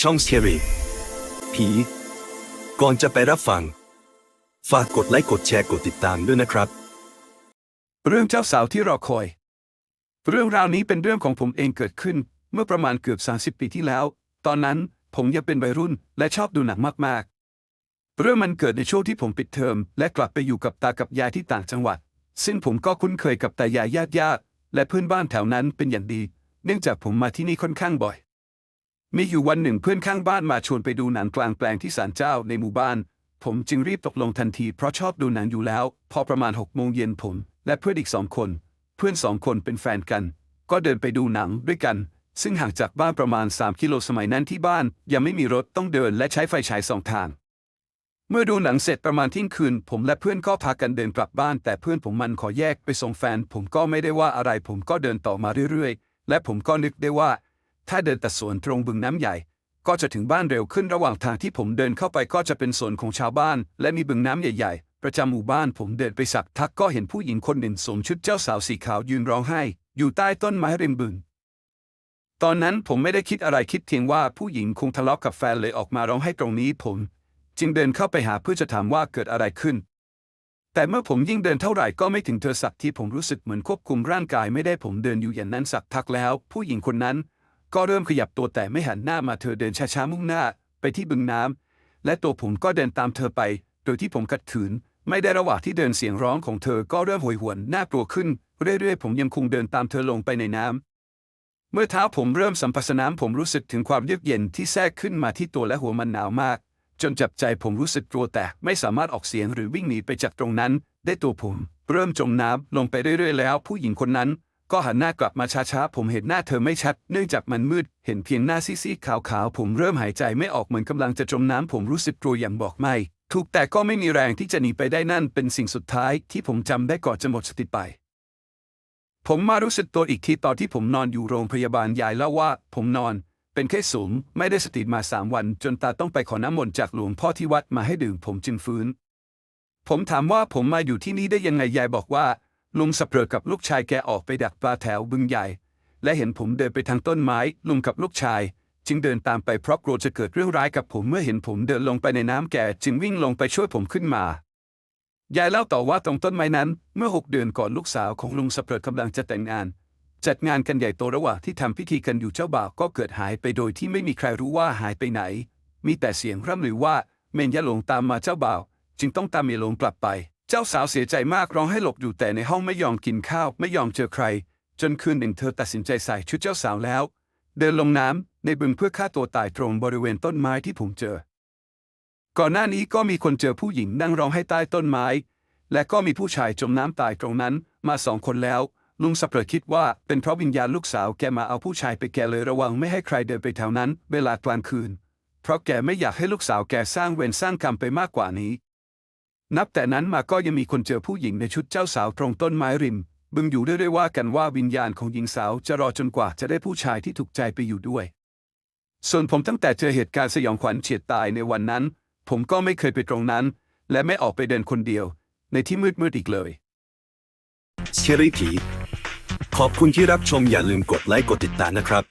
ช่องเชียรีผี ก่อนจะไปรับฟัง ฝากกดไลค์กดแชร์กดติดตามด้วยนะครับ เรื่องเจ้าสาวที่รอคอย เรื่องราวนี้เป็นเรื่องของผมเองเกิดขึ้น เมื่อประมาณเกือบ 30 ปีที่แล้ว ตอนนั้นผมยังเป็นวัยรุ่นและชอบดูหนังมากๆ เรื่องมันเกิดในช่วงที่ผมปิดเทอม และกลับไปอยู่กับตากับยายที่ต่างจังหวัด ซึ่งผมก็คุ้นเคยกับตายายญาติญาติและเพื่อนบ้านแถวนั้นเป็นอย่างดี เนื่องจากผมมาที่นี่ค่อนข้างบ่อย มีอยู่วันหนึ่งเพื่อนข้างบ้านมาชวนไปดูหนังกลางแปลงที่ศาลเจ้าในหมู่บ้าน ผมจึงรีบตกลงทันทีเพราะชอบดูหนังอยู่แล้ว พอประมาณหกโมงเย็นผม และเพื่อนอีกสองคน เพื่อนสองคนเป็นแฟนกัน ก็เดินไปดูหนังด้วยกัน ซึ่งห่างจากบ้านประมาณ 3 กิโลสมัยนั้นที่บ้าน ยังไม่มีรถต้องเดินและใช้ไฟฉายสองทาง เมื่อดูหนังเสร็จประมาณเที่ยงคืน ผมและเพื่อนก็พากันเดินกลับบ้าน แต่เพื่อนผมมันขอแยกไปส่งแฟน ผมก็ไม่ได้ว่าอะไร ผมก็เดินต่อมาเรื่อยๆ และผมก็นึกได้ว่า ถ้าเดินตัดสวนตรงบึงน้ำใหญ่ ก็จะถึงบ้านเร็วขึ้นระหว่างทางที่ผมเดินเข้าไปก็จะเป็นสวนของชาวบ้าน และมีบึงน้ำใหญ่ๆ ประจำหมู่บ้านผมเดินไปสักทักก็เห็นผู้หญิงคนหนึ่งสวมชุดเจ้าสาวสีขาวยืนร้องไห้ อยู่ใต้ต้นไม้ริมบึง ตอนนั้นผมไม่ได้คิดอะไรคิดเพียงว่าผู้หญิงคงทะเลาะกับแฟนเลยออกมาร้องไห้ตรงนี้ผม จึงเดินเข้าไปหาเพื่อจะถามว่าเกิดอะไรขึ้นแต่เมื่อผมยิ่งเดินเท่าไหร่ก็ไม่ถึงเธอสักที่ผมรู้สึกเหมือนควบคุมร่างกายไม่ได้ผมเดินอยู่อย่างนั้นสักพักแล้ว ผู้หญิงคนนั้น ก็เริ่มขยับตัวแต่ไม่หันหน้ามาเธอเดินช้าๆมุ่งหน้าไปที่บึงน้ำและตัวผมก็เดินตามเธอไป โดยที่ผมขัดขืน ไม่ได้ระหว่างที่เดินเสียงร้องของเธอก็เริ่มโหยหวนน่ากลัวขึ้น เรื่อยๆ ผมยังคงเดินตามเธอลงไปในน้ำเมื่อเท้าผมเริ่มสัมผัสน้ำผมรู้สึกถึงความเยือกเย็นที่แทรกขึ้นมาที่ตัวและหัวมันหนาวมาก จนจับใจผมรู้สึกกลัวแต่ไม่สามารถออกเสียงหรือวิ่งหนีไปจากตรงนั้น ได้ตัวผม เริ่มจมน้ำลงไปเรื่อยๆ แล้ว ผู้หญิงคนนั้น ก็หันหน้ากลับมาช้าๆ ผมเห็นหน้าเธอไม่ชัด เนื่องจากมันมืด เห็นเพียงหน้าซีดๆขาวๆ ผมเริ่มหายใจไม่ออกเหมือนกำลังจะจมน้ำผมรู้สึกกลัวอย่างบอกไม่ ถูกแต่ก็ไม่มีแรงที่จะหนีไปได้นั่นเป็นสิ่งสุดท้ายที่ผมจำได้ก่อนจะหมดสติไป ผมมารู้สึกตัวอีกทีตอนที่ผมนอนอยู่โรงพยาบาลยายเล่าว่า ผมนอน เป็นแค่สูงไม่ได้สติมาสามวัน จนตาต้องไปขอน้ำมนต์จากหลวงพ่อที่วัดมาให้ดื่มผมจึงฟื้น ผมถามว่าผมมาอยู่ที่นี่ได้ยังไงยายบอกว่า ลุงสับเปลือกับลูกชายแกออกไปดักปลาแถวบึงใหญ่ และเห็นผมเดินไปทางต้นไม้ ลุงกับลูกชาย จึงเดินตามไปเพราะกลัวจะเกิดเรื่องร้ายกับผมเมื่อเห็นผมเดินลงไปในน้ำแกจึงวิ่งลงไปช่วยผมขึ้นมายายเล่าต่อว่าตรงต้นไม้นั้น เมื่อหกเดือนก่อนลูกสาวของลุงสับเปลือกำลังจะแต่งงาน จัดงานกันใหญ่โตระหว่างที่ทำพิธีกันอยู่เจ้าบ่าวก็เกิดหายไปโดยที่ไม่มีใครรู้ว่าหายไปไหน มีแต่เสียงร่ำลือว่าเมนยาหลงตามมาเจ้าบ่าว จึงต้องตามเมยหลงกลับไป เจ้าสาวเสียใจมากร้องให้หลบอยู่แต่ในห้องไม่ยอมกินข้าว ไม่ยอมเจอใคร จนคืนหนึ่งเธอตัดสินใจใส่ชุดเจ้าสาวแล้ว เดินลงน้ำในบึงเพื่อฆ่าตัวตายตรงบริเวณต้นไม้ที่ผมเจอ ก่อนหน้านี้ก็มีคนเจอผู้หญิงนั่งร้องให้ใต้ต้นไม้ และก็มีผู้ชายจมน้ำตายตรงนั้นมาสองคนแล้ว ลุงสับเปลคิดว่าเป็นเพราะวิญญาณลูกสาวแกมาเอาผู้ชายไปแกเลยระวังไม่ให้ใครเดินไปแถวนั้น เวลากลางคืน เพราะแกไม่อยากให้ลูกสาวแกสร้างเวรสร้างกรรมไปมากกว่านี้ นับแต่นั้นมาก็ยังมีคนเจอผู้หญิงในชุดเจ้าสาวตรงต้นไม้ริม บึงอยู่เรื่อยๆว่ากันว่าวิญญาณของหญิงสาวจะรอจนกว่าจะได้ผู้ชายที่ถูกใจไปอยู่ด้วย ส่วนผมตั้งแต่เจอเหตุการณ์สยองขวัญเฉียดตายในวันนั้น ผมก็ไม่เคยไปตรงนั้น และไม่ออกไปเดินคนเดียว ในที่มืดๆอีกเลยเชียรีผีขอบคุณที่รับชมอย่าลืมกดไลค์กดติดตามนะครับ